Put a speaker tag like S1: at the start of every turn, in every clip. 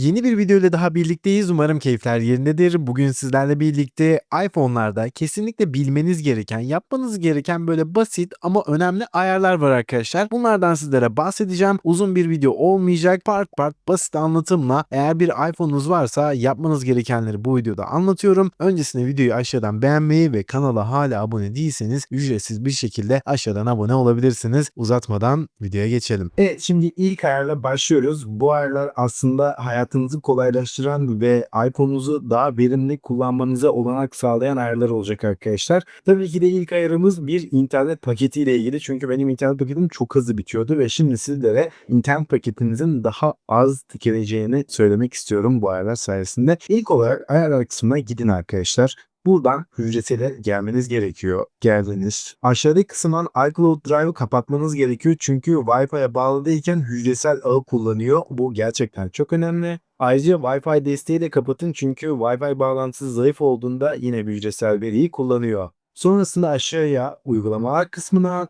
S1: Yeni bir video ile daha birlikteyiz. Umarım keyifler yerindedir. Bugün sizlerle birlikte iPhone'larda kesinlikle bilmeniz gereken, yapmanız gereken böyle basit ama önemli ayarlar var arkadaşlar. Bunlardan sizlere bahsedeceğim. Uzun bir video olmayacak. Part part basit anlatımla eğer bir iPhone'unuz varsa yapmanız gerekenleri bu videoda anlatıyorum. Öncesinde videoyu aşağıdan beğenmeyi ve kanala hala abone değilseniz ücretsiz bir şekilde aşağıdan abone olabilirsiniz. Uzatmadan videoya geçelim.
S2: Evet şimdi ilk ayarla başlıyoruz. Bu ayarlar aslında hayatınızı kolaylaştıran ve iPhone'unuzu daha verimli kullanmanıza olanak sağlayan ayarlar olacak arkadaşlar. Tabii ki de ilk ayarımız bir internet paketiyle ilgili. Çünkü benim internet paketim çok hızlı bitiyordu ve şimdi sizlere internet paketinizin daha az tükeneceğini söylemek istiyorum bu ayarlar sayesinde. İlk olarak ayarlar kısmına gidin arkadaşlar. Buradan hücresele gelmeniz gerekiyor. Geldiniz. Aşağıdaki kısımdan iCloud Drive'ı kapatmanız gerekiyor. Çünkü Wi-Fi'ye bağlı değilken hücresel ağı kullanıyor. Bu gerçekten çok önemli. Ayrıca Wi-Fi desteği de kapatın çünkü Wi-Fi bağlantısı zayıf olduğunda yine hücresel veriyi kullanıyor. Sonrasında aşağıya uygulamalar kısmına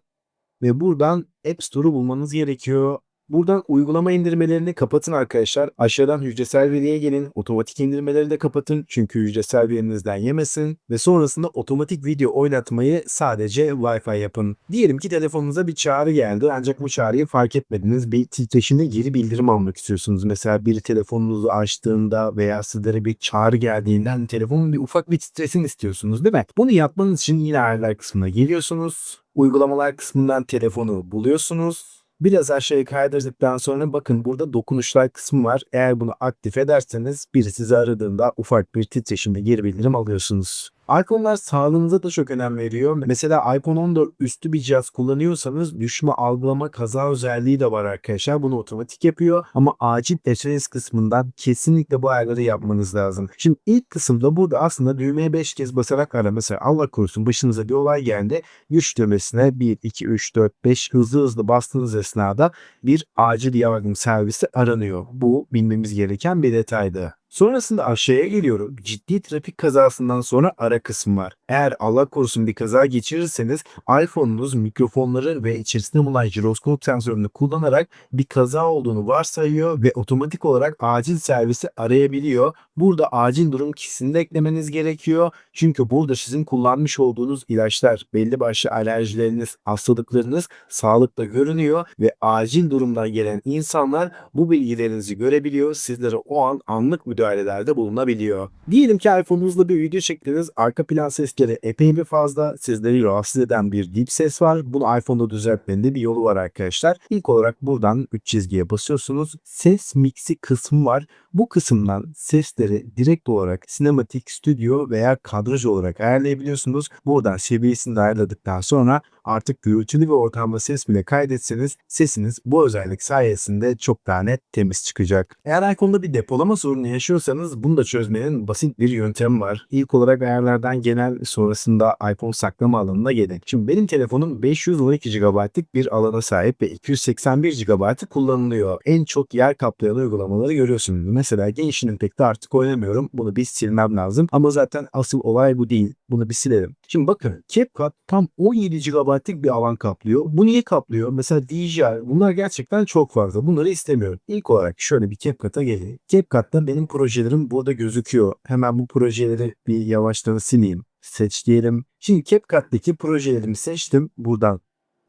S2: ve buradan App Store'u bulmanız gerekiyor. Buradan uygulama indirmelerini kapatın arkadaşlar. Aşağıdan hücresel veriye gelin. Otomatik indirmeleri de kapatın. Çünkü hücresel verinizden yemesin. Ve sonrasında otomatik video oynatmayı sadece Wi-Fi yapın. Diyelim ki telefonunuza bir çağrı geldi. Ancak bu çağrıyı fark etmediniz. Bir titreşimde geri bildirim almak istiyorsunuz. Mesela biri telefonunuzu açtığında veya sizlere bir çağrı geldiğinden telefonun bir ufak bir titresin istiyorsunuz değil mi? Bunu yapmanız için yine ayarlar kısmına geliyorsunuz. Uygulamalar kısmından telefonu buluyorsunuz. Biraz aşağıya kaydırdıktan sonra bakın burada dokunuşlar kısmı var. Eğer bunu aktif ederseniz biri sizi aradığında ufak bir titreşimle geri bildirim alıyorsunuz. iPhone'lar sağlığınıza da çok önem veriyor. Mesela iPhone 14 üstü bir cihaz kullanıyorsanız düşme algılama kaza özelliği de var arkadaşlar. Bunu otomatik yapıyor ama acil SOS kısmından kesinlikle bu ayarları yapmanız lazım. Şimdi ilk kısımda burada aslında düğmeye 5 kez basarak ara. Mesela Allah korusun başınıza bir olay geldi. Güç düğmesine 1, 2, 3, 4, 5 hızlı hızlı bastığınız esnada bir acil yardım servisi aranıyor. Bu bilmemiz gereken bir detaydı. Sonrasında aşağıya geliyorum. Ciddi trafik kazasından sonra ara kısmı var. Eğer Allah korusun bir kaza geçirirseniz iPhone'unuz mikrofonları ve içerisinde bulunan jiroskop sensörünü kullanarak bir kaza olduğunu varsayıyor ve otomatik olarak acil servisi arayabiliyor. Burada acil durum kişisini de eklemeniz gerekiyor. Çünkü burada sizin kullanmış olduğunuz ilaçlar, belli başlı alerjileriniz, hastalıklarınız sağlıkta görünüyor ve acil durumdan gelen insanlar bu bilgilerinizi görebiliyor. Sizlere o an anlık müdahalelerde bulunabiliyor. Diyelim ki iPhone'unuzla bir video çektiniz. Arka plan sesleri epey bir fazla. Sizleri rahatsız eden bir dip ses var. Bunu iPhone'da düzeltmenin de bir yolu var arkadaşlar. İlk olarak buradan 3 çizgiye basıyorsunuz. Ses mixi kısmı var. Bu kısımdan sesleri direkt olarak sinematik, stüdyo veya kadraj olarak ayarlayabiliyorsunuz. Buradan seviyesini de ayarladıktan sonra artık gürültülü ve ortamda ses bile kaydetseniz sesiniz bu özellik sayesinde çok daha net temiz çıkacak. Eğer iPhone'da bir depolama sorunu yaşıyorsanız bunu da çözmenin basit bir yöntemi var. İlk olarak ayarlardan genel sonrasında iPhone saklama alanına gelin. Şimdi benim telefonum 512 GB'lık bir alana sahip ve 281 GB kullanılıyor. En çok yer kaplayan uygulamaları görüyorsunuz. Mesela Genshin Impact'te artık oynamıyorum. Bunu bir silmem lazım. Ama zaten asıl olay bu değil. Bunu bir silelim. Şimdi bakın CapCut tam 17 GB'lık bir alan kaplıyor. Bu niye kaplıyor? Mesela DJI bunlar gerçekten çok fazla. Bunları istemiyorum. İlk olarak şöyle bir CapCut'a geleyim. CapCut'ta benim projelerim burada gözüküyor. Hemen bu projeleri bir yavaştan sileyim. Seç diyelim. Şimdi CapCut'taki projelerimi seçtim. Buradan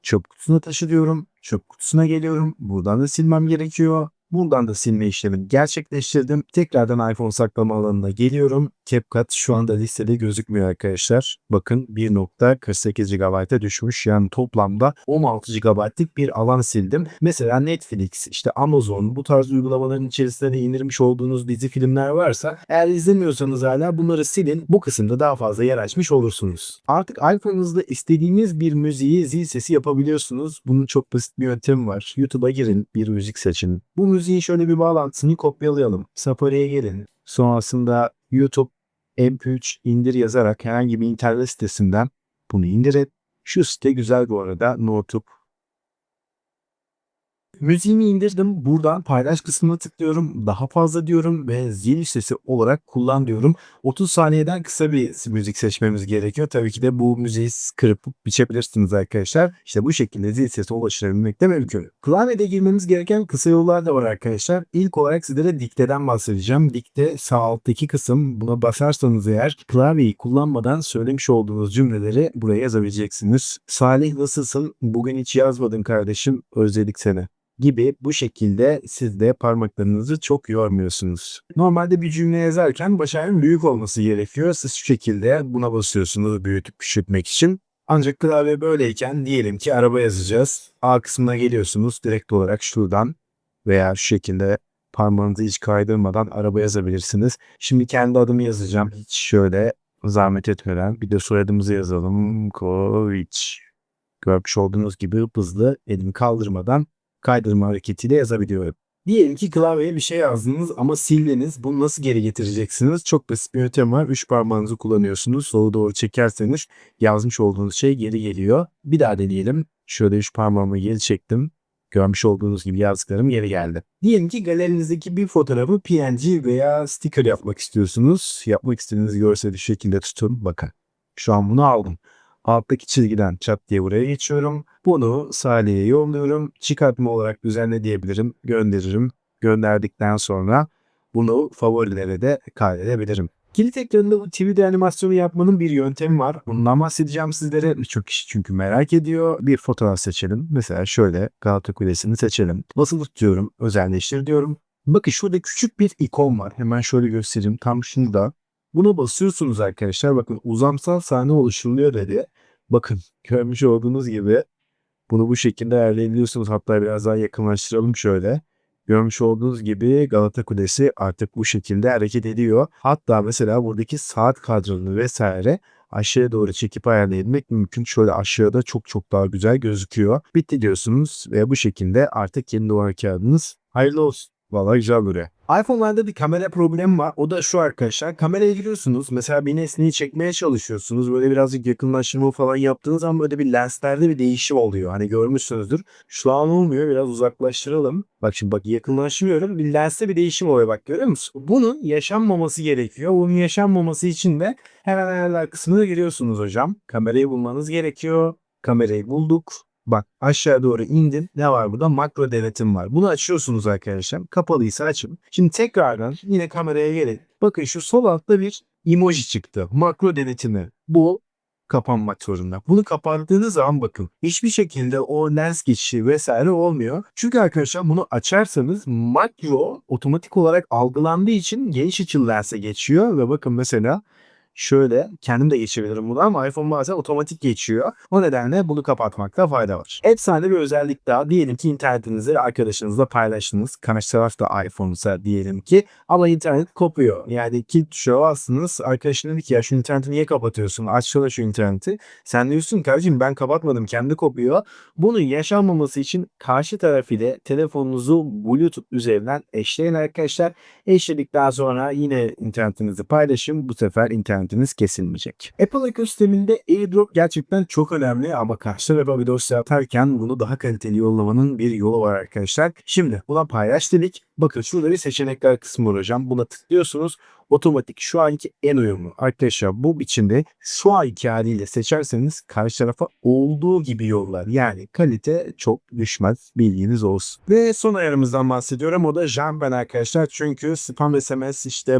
S2: çöp kutusuna taşıyorum. Çöp kutusuna geliyorum. Buradan da silmem gerekiyor. Buradan da silme işlemini gerçekleştirdim. Tekrardan iPhone saklama alanına geliyorum. CapCut şu anda listede gözükmüyor arkadaşlar. Bakın 1.48 GB'a düşmüş. Yani toplamda 16 GB'lık bir alan sildim. Mesela Netflix, işte Amazon bu tarz uygulamaların içerisinde de indirmiş olduğunuz dizi filmler varsa eğer izlemiyorsanız hala bunları silin. Bu kısımda daha fazla yer açmış olursunuz. Artık iPhone'unuzda istediğiniz bir müziği zil sesi yapabiliyorsunuz. Bunun çok basit bir yöntemi var. YouTube'a girin, bir müzik seçin. Bu müziğin şöyle bir bağlantısını kopyalayalım. Safari'ye gelin. Sonrasında YouTube MP3 indir yazarak herhangi bir internet sitesinden bunu indirin. Şu site güzel bu arada. Notub. Müziğimi indirdim. Buradan paylaş kısmına tıklıyorum. Daha fazla diyorum ve zil sesi olarak kullan diyorum. 30 saniyeden kısa bir müzik seçmemiz gerekiyor. Tabii ki de bu müziği kırıp biçebilirsiniz arkadaşlar. İşte bu şekilde zil sesi ulaşılabilmek de mümkün. Klavyede girmemiz gereken kısa yollar da var arkadaşlar. İlk olarak sizlere dikteden bahsedeceğim. Dikte sağ alttaki kısım buna basarsanız eğer klavyeyi kullanmadan söylemiş olduğunuz cümleleri buraya yazabileceksiniz. Salih nasılsın? Bugün hiç yazmadın kardeşim. Özledik seni gibi bu şekilde siz de parmaklarınızı çok yormuyorsunuz. Normalde bir cümle yazarken baş harfin büyük olması gerekiyor. Siz şu şekilde buna basıyorsunuz büyütüp küçültmek için. Ancak klavye böyleyken diyelim ki araba yazacağız. A kısmına geliyorsunuz direkt olarak şuradan veya şu şekilde parmağınızı hiç kaydırmadan araba yazabilirsiniz. Şimdi kendi adımı yazacağım. Hiç şöyle zahmet etmeden bir de soyadımızı yazalım. Kovic. Görmüş olduğunuz gibi hızlı elimi kaldırmadan kaydırma hareketiyle yazabiliyorum. Diyelim ki klavyeye bir şey yazdınız ama sildiniz. Bunu nasıl geri getireceksiniz? Çok basit bir yöntem var. Üç parmağınızı kullanıyorsunuz. Sola doğru çekerseniz yazmış olduğunuz şey geri geliyor. Bir daha deneyelim. Şöyle üç parmağımı geri çektim. Görmüş olduğunuz gibi yazdıklarım geri geldi. Diyelim ki galerinizdeki bir fotoğrafı PNG veya sticker yapmak istiyorsunuz. Yapmak istediğiniz görseli şekilde tutun. Bakın. Şu an bunu aldım. Alttaki çizgiden çat diye buraya geçiyorum. Bunu Salih'e yolluyorum. Çıkartma olarak düzenle diyebilirim. Gönderirim. Gönderdikten sonra bunu favorilere de kaydedebilirim. Kilit ekranında bu 3D animasyonu yapmanın bir yöntemi var. Bundan bahsedeceğim sizlere. Birçok kişi çünkü merak ediyor. Bir fotoğraf seçelim. Mesela şöyle Galata Kulesi'ni seçelim. Basılı tutuyorum. Özelleştir diyorum. Bakın şurada küçük bir ikon var. Hemen şöyle göstereyim. Tam şurada. Buna basıyorsunuz arkadaşlar. Bakın uzamsal sahne oluşturuluyor dedi. Bakın görmüş olduğunuz gibi bunu bu şekilde ayarlayabiliyorsunuz. Hatta biraz daha yakınlaştıralım şöyle. Görmüş olduğunuz gibi Galata Kulesi artık bu şekilde hareket ediyor. Hatta mesela buradaki saat kadranı vesaire aşağıya doğru çekip ayarlayabilmek mümkün. Şöyle aşağıda çok çok daha güzel gözüküyor. Bitti diyorsunuz ve bu şekilde artık yeni duvar kağıdınız hayırlı olsun. Vallahi güzel duruyor. iPhone'larda bir kamera problemi var. O da şu arkadaşlar. Kameraya giriyorsunuz. Mesela bir nesneyi çekmeye çalışıyorsunuz. Böyle birazcık yakınlaştırma falan yaptığınız zaman böyle bir lenslerde bir değişim oluyor. Hani görmüşsünüzdür. Şu an olmuyor. Biraz uzaklaştıralım. Bak şimdi bak yakınlaştırıyorum. Bir lenste bir değişim oluyor bak görüyor musun? Bunun yaşanmaması gerekiyor. Bunun yaşanmaması için de hemen ayarlar kısmına giriyorsunuz hocam. Kamerayı bulmanız gerekiyor. Kamerayı bulduk. Bak aşağı doğru indin. Ne var burada? Makro denetim var. Bunu açıyorsunuz arkadaşlar. Kapalıysa açın. Şimdi tekrardan yine kameraya gelin. Bakın şu sol altta bir emoji çıktı. Makro denetimi. Bu kapanmak zorunda. Bunu kapattığınız zaman bakın hiçbir şekilde o lens geçişi vesaire olmuyor. Çünkü arkadaşlar bunu açarsanız makro otomatik olarak algılandığı için geniş açılı lense geçiyor ve bakın mesela Şöyle kendim de geçebilirim bunu ama iPhone bazen otomatik geçiyor. O nedenle bunu kapatmakta fayda var. Efsane bir özellik daha. Diyelim ki internetinizi arkadaşınızla paylaştınız. Karşı taraf da iPhone'sa diyelim ki ama internet kopuyor. Yani kilit tuşa bastınız. Arkadaşın dedi ki ya şu interneti niye kapatıyorsun? Açsana şu interneti. Sen diyorsun kardeşim ben kapatmadım kendi kopuyor. Bunun yaşanmaması için karşı taraf ile telefonunuzu Bluetooth üzerinden eşleyin arkadaşlar. Eşledikten sonra yine internetinizi paylaşın. Bu sefer internetiniz kesilmeyecek. Apple ekosisteminde AirDrop gerçekten çok önemli ama karşı tarafa bir dosya atarken bunu daha kaliteli yollamanın bir yolu var arkadaşlar. Şimdi buna paylaş dedik. Bakın şurada bir seçenekler kısmı var hocam. Buna tıklıyorsunuz. Otomatik şu anki en uyumlu. Arkadaşlar bu biçimde şu anki haliyle seçerseniz karşı tarafa olduğu gibi yollar. Yani kalite çok düşmez bilginiz olsun. Ve son ayarımızdan bahsediyorum. O da Jamben arkadaşlar. Çünkü spam SMS işte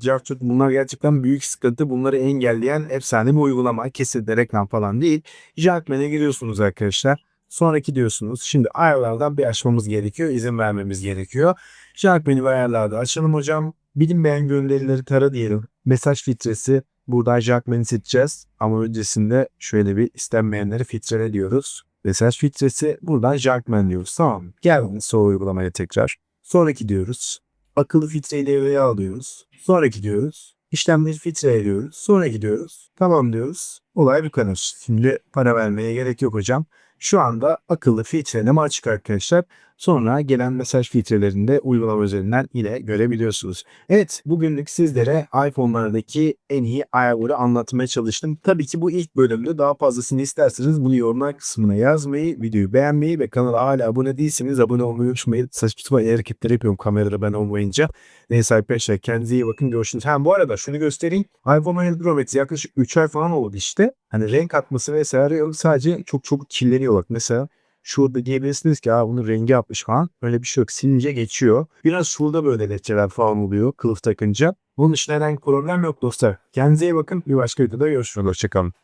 S2: Cartut bunlar gerçekten büyük sıkıntı. Bunları engelleyen efsane bir uygulama. Kesinlikle reklam falan değil. Jartmen'e giriyorsunuz arkadaşlar. Sonraki diyorsunuz. Şimdi ayarlardan bir açmamız gerekiyor. izin vermemiz gerekiyor. Jartmen'i ve ayarlarda açalım hocam. Bilinmeyen gönderileri tara diyelim. Mesaj filtresi. Buradan Jartmen'i seçeceğiz. Ama öncesinde şöyle bir istenmeyenleri filtrele diyoruz. Mesaj filtresi. Buradan Jartmen diyoruz. Tamam. Gelin sol uygulamaya tekrar. Sonraki diyoruz. Akıllı filtreyi devreye alıyoruz. Sonra gidiyoruz. İşlemleri filtre ediyoruz. Sonra gidiyoruz. Tamam diyoruz. Olay bu kadar. Şimdi para vermeye gerek yok hocam. Şu anda akıllı filtreleme açık arkadaşlar. Sonra gelen mesaj filtrelerinde uygulama üzerinden ile görebiliyorsunuz. Evet bugünlük sizlere iPhone'lardaki en iyi ayarları anlatmaya çalıştım. Tabii ki bu ilk bölümde daha fazlasını isterseniz bunu yorumlar kısmına yazmayı, videoyu beğenmeyi ve kanala hala abone değilseniz abone olmayı unutmayın. Saçma hareketler yapıyorum kamerada ben olmayınca. Neyse arkadaşlar kendinize iyi bakın görüşürüz. Ha bu arada şunu göstereyim. iPhone 17 Pro Max yaklaşık 3 ay falan oldu işte. Hani renk atması vesaire yok. Sadece çok çok kirleniyor bak. Mesela şurada diyebilirsiniz ki bunun rengi atmış falan. Öyle bir şey yok. Silince geçiyor. Biraz şurada böyle lehçeler falan oluyor kılıf takınca. Bunun için herhangi problem yok dostlar. Kendinize iyi bakın. Bir başka videoda görüşürüz. Hoşçakalın.